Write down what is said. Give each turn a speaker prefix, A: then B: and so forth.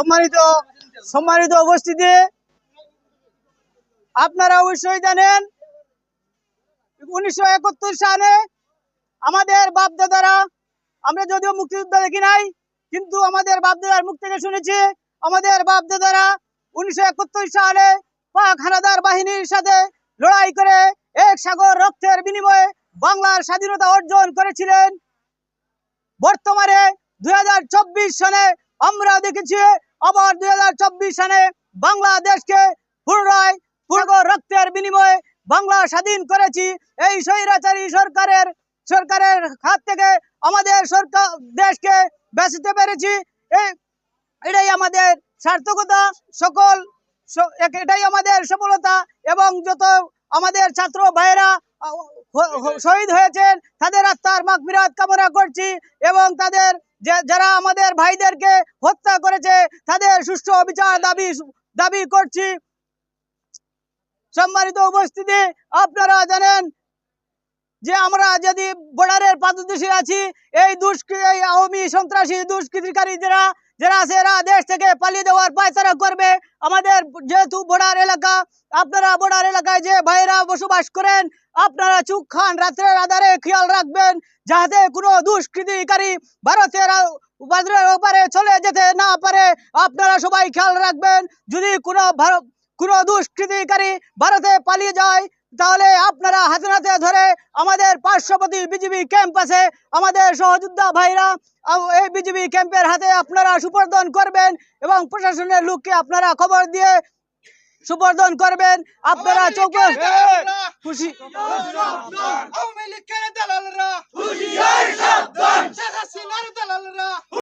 A: সম্মানিত সম্মানিত উপস্থিতি। আপনারা অবশ্যই জানেন, উনিশশো একাত্তর সালে আমাদের বাপদাদারা, আমরা যদিও মুক্তিযুদ্ধ দেখি নাই, কিন্তু আমাদের বাপদাদার মুখ থেকে শুনেছি, আমাদের বাপদাদারা উনিশশো একাত্তর সালে পাক হানাদার বাহিনীর সাথে লড়াই করে এক সাগর রক্তের বিনিময়ে বাংলার স্বাধীনতা অর্জন করেছিলেন। বর্তমানে দুই সালে আমরা দেখেছি আবার দুই সালে বাংলাদেশকে পুনরায় পূর্ব রক্তের বিনিময়ে বাংলা স্বাধীন করেছি। এই স্বৈরাচারী সরকারের সরকারের হাত থেকে আমাদের সরকার, দেশকে বাঁচাতে পেরেছি। এটাই আমাদের সার্থকতা। সকল এটাই আমাদের সফলতা এবং যত আমাদের ছাত্র ভাইয়েরা শহীদ হয়েছেন। তাদের আত্মার মাগফিরাত কামনা করছি এবং তাদের যারা আমাদের ভাইদেরকে হত্যা করেছে, তাদের সুষ্ঠু বিচার দাবি দাবি করছি। সম্মানিত উপস্থিতি, আপনারা জানেন যে আমরা যদি বর্ডারের পাদদেশে আছি, এই দুষ্কৃ এই আওয়ামী সন্ত্রাসী দুষ্কৃতিকারী যারা এরা দেশ থেকে পালিয়ে দেওয়ার পায়তারা করবে। আমাদের যেহেতু বর্ডার এলাকা, আপনারা বর্ডার এলাকায় যে ভাইরা বসবাস করেন, আপনারা চুপ খান, রাত্রের আধারে খেয়াল রাখবেন, যাতে কোনো দুষ্কৃতিকারী ভারতের বাজারের ওপারে চলে যেতে না পারে। আপনারা সবাই খেয়াল রাখবেন, যদি কোনো কোনো দুষ্কৃতিকারী ভারতে পালিয়ে যায় তাহলে আপনারা হাতে হাতে ধরে আমাদের পার্শ্ববর্তী বিজেপি ক্যাম্প আছে আমাদের সহযোদ্ধা ভাইরা এই বিজিবি ক্যাম্পের হাতে আপনারা সুপর্দন করবেন এবং প্রশাসনের লোককে আপনারা খবর দিয়ে সুপর্দন করবেন। আপনারা চৌক খুশি।